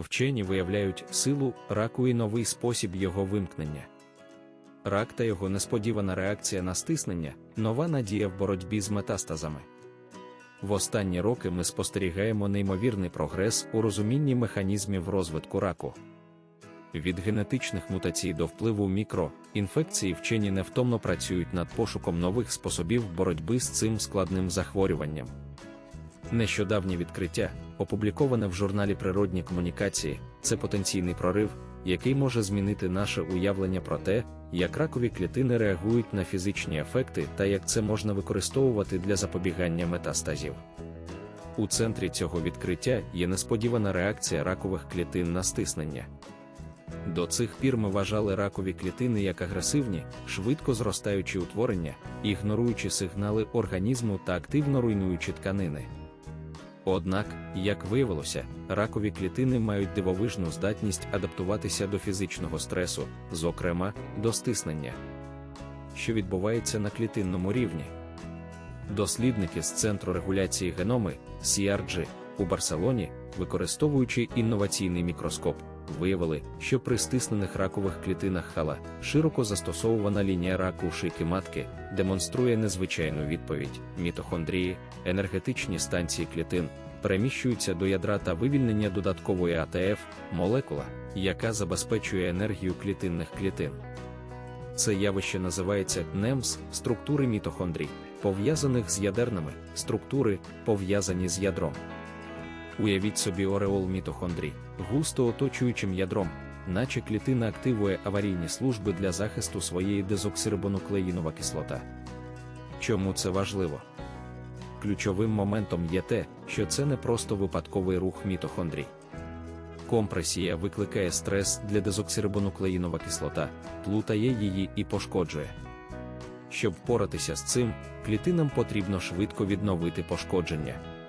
вчені виявляють силу раку і новий спосіб його вимкнення. Рак та його несподівана реакція на стиснення нова надія в боротьбі з метастазами. В останні роки ми спостерігаємо неймовірний прогрес у розумінні механізмів розвитку раку. Від генетичних мутацій до впливу мікроінфекцій вчені невтомно працюють над пошуком нових способів боротьби з цим складним захворюванням. Нещодавнє відкриття, опубліковане в журналі Природні комунікації, це потенційний прорив, який може змінити наше уявлення про те, як ракові клітини реагують на фізичні ефекти та як це можна використовувати для запобігання метастазів. У центрі цього відкриття є несподівана реакція ракових клітин на стиснення. До цих пір ми вважали ракові клітини як агресивні, швидко зростаючі утворення, ігноруючи сигнали організму та активно руйнуючи тканини. Однак, як виявилося, ракові клітини мають дивовижну здатність адаптуватися до фізичного стресу, зокрема, до стиснення, що відбувається на клітинному рівні. Дослідники з Центру регуляції геноми CRG у Барселоні, використовуючи інноваційний мікроскоп, виявили, що при стиснених ракових клітинах хала широко застосовувана лінія раку шийки матки демонструє незвичайну відповідь: мітохондрії, енергетичні станції клітин переміщуються до ядра та вивільнення додаткової АТФ, молекула, яка забезпечує енергію клітинних клітин. Це явище називається NEMS – структури мітохондрій, пов'язаних з ядерними структури, пов'язані з ядром. Уявіть собі ореол мітохондрій, густо оточуючим ядром, наче клітина активує аварійні служби для захисту своєї дезоксирибонуклеїнова кислота. Чому це важливо? Ключовим моментом є те, що це не просто випадковий рух мітохондрій. Компресія викликає стрес для дезоксирибонуклеїнова кислота, плутає її і пошкоджує. Щоб впоратися з цим, клітинам потрібно швидко відновити пошкодження.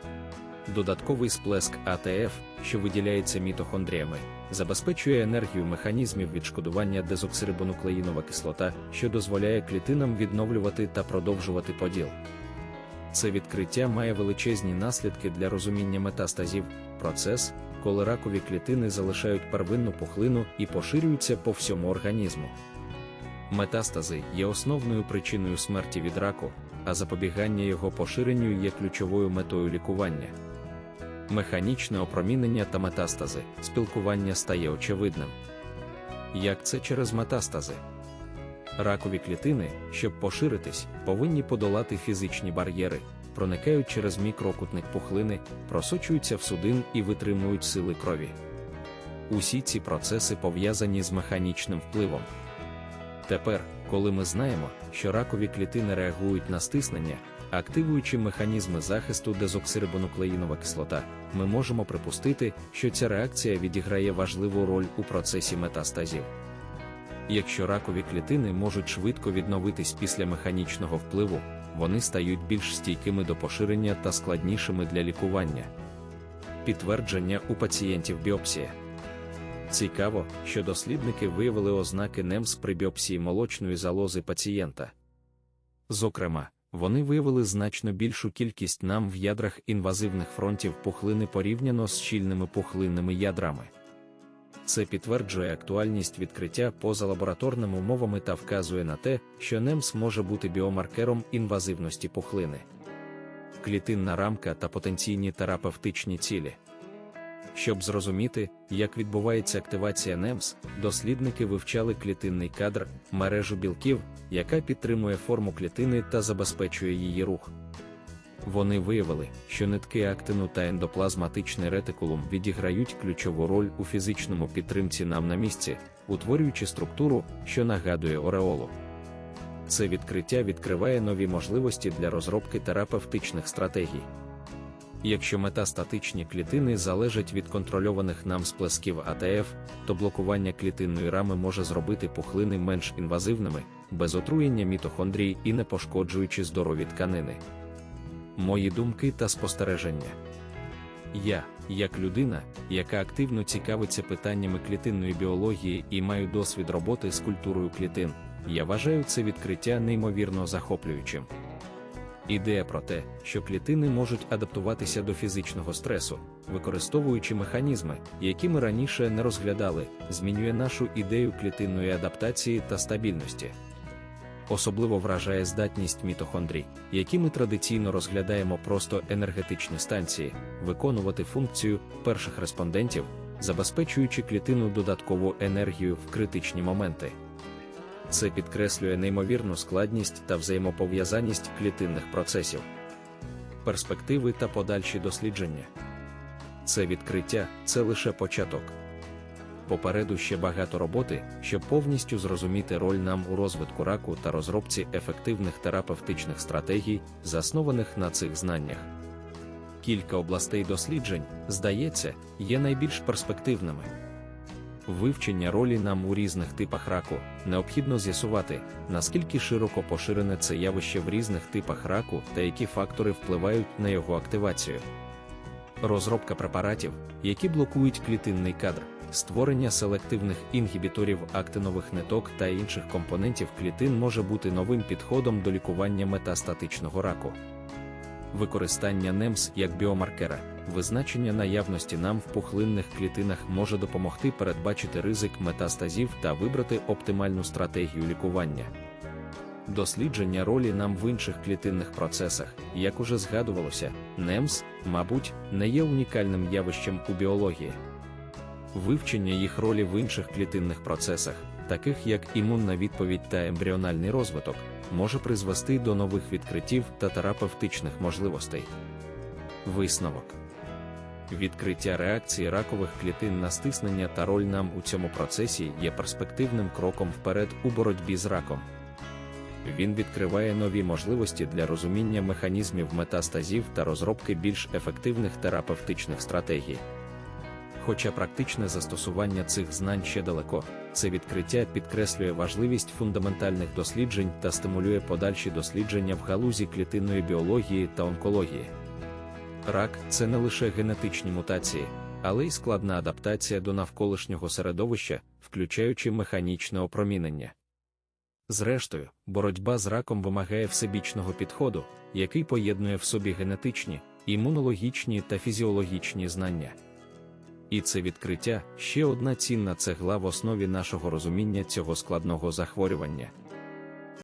Додатковий сплеск АТФ, що виділяється мітохондріями, забезпечує енергію механізмів відшкодування дезоксирибонуклеїнова кислота, що дозволяє клітинам відновлювати та продовжувати поділ. Це відкриття має величезні наслідки для розуміння метастазів, процес, коли ракові клітини залишають первинну пухлину і поширюються по всьому організму. Метастази є основною причиною смерті від раку, а запобігання його поширенню є ключовою метою лікування. Механічне опромінення та метастази, спілкування стає очевидним. Як це через метастази? Ракові клітини, щоб поширитись, повинні подолати фізичні бар'єри, проникають через мікрокутник пухлини, просочуються в судин і витримують сили крові. Усі ці процеси пов'язані з механічним впливом. Тепер, коли ми знаємо, що ракові клітини реагують на стиснення, активуючи механізми захисту дезоксирибонуклеїнова кислота, ми можемо припустити, що ця реакція відіграє важливу роль у процесі метастазів. Якщо ракові клітини можуть швидко відновитись після механічного впливу, вони стають більш стійкими до поширення та складнішими для лікування. Підтвердження у пацієнтів біопсія. Цікаво, що дослідники виявили ознаки НЕМС при біопсії молочної залози пацієнта. Зокрема, вони виявили значно більшу кількість нам в ядрах інвазивних фронтів пухлини порівняно з щільними пухлинними ядрами. Це підтверджує актуальність відкриття поза лабораторними умовами та вказує на те, що НЕМС може бути біомаркером інвазивності пухлини. Клітинна рамка та потенційні терапевтичні цілі. Щоб зрозуміти, як відбувається активація НЕМС, дослідники вивчали клітинний кадр, мережу білків, яка підтримує форму клітини та забезпечує її рух. Вони виявили, що нитки актину та ендоплазматичний ретикулум відіграють ключову роль у фізичному підтримці нам на місці, утворюючи структуру, що нагадує ореолу. Це відкриття відкриває нові можливості для розробки терапевтичних стратегій. Якщо метастатичні клітини залежать від контрольованих нам сплесків АТФ, то блокування клітинної рами може зробити пухлини менш інвазивними, без отруєння мітохондрій і не пошкоджуючи здорові тканини. Мої думки та спостереження. Я, як людина, яка активно цікавиться питаннями клітинної біології і маю досвід роботи з культурою клітин, я вважаю це відкриття неймовірно захоплюючим. Ідея про те, що клітини можуть адаптуватися до фізичного стресу, використовуючи механізми, які ми раніше не розглядали, змінює нашу ідею клітинної адаптації та стабільності. Особливо вражає здатність мітохондрій, які ми традиційно розглядаємо просто енергетичні станції, виконувати функцію перших респондентів, забезпечуючи клітину додаткову енергію в критичні моменти. Це підкреслює неймовірну складність та взаємопов'язаність клітинних процесів, перспективи та подальші дослідження. Це відкриття це лише початок. Попереду ще багато роботи, щоб повністю зрозуміти роль нам у розвитку раку та розробці ефективних терапевтичних стратегій, заснованих на цих знаннях. Кілька областей досліджень, здається, є найбільш перспективними. Вивчення ролі нам у різних типах раку необхідно з'ясувати, наскільки широко поширене це явище в різних типах раку та які фактори впливають на його активацію. Розробка препаратів, які блокують клітинний кадр, створення селективних інгібіторів актинових ниток та інших компонентів клітин може бути новим підходом до лікування метастатичного раку. Використання НЕМС як біомаркера, визначення наявності нам в пухлинних клітинах може допомогти передбачити ризик метастазів та вибрати оптимальну стратегію лікування. Дослідження ролі нам в інших клітинних процесах, як уже згадувалося, НЕМС, мабуть, не є унікальним явищем у біології. Вивчення їх ролі в інших клітинних процесах, таких як імунна відповідь та ембріональний розвиток, може призвести до нових відкриттів та терапевтичних можливостей. Висновок відкриття реакції ракових клітин на стиснення та роль нам у цьому процесі є перспективним кроком вперед у боротьбі з раком. Він відкриває нові можливості для розуміння механізмів метастазів та розробки більш ефективних терапевтичних стратегій. Хоча практичне застосування цих знань ще далеко, це відкриття підкреслює важливість фундаментальних досліджень та стимулює подальші дослідження в галузі клітинної біології та онкології. Рак це не лише генетичні мутації, але й складна адаптація до навколишнього середовища, включаючи механічне опромінення. Зрештою, боротьба з раком вимагає всебічного підходу, який поєднує в собі генетичні, імунологічні та фізіологічні знання. І це відкриття ще одна цінна цегла в основі нашого розуміння цього складного захворювання.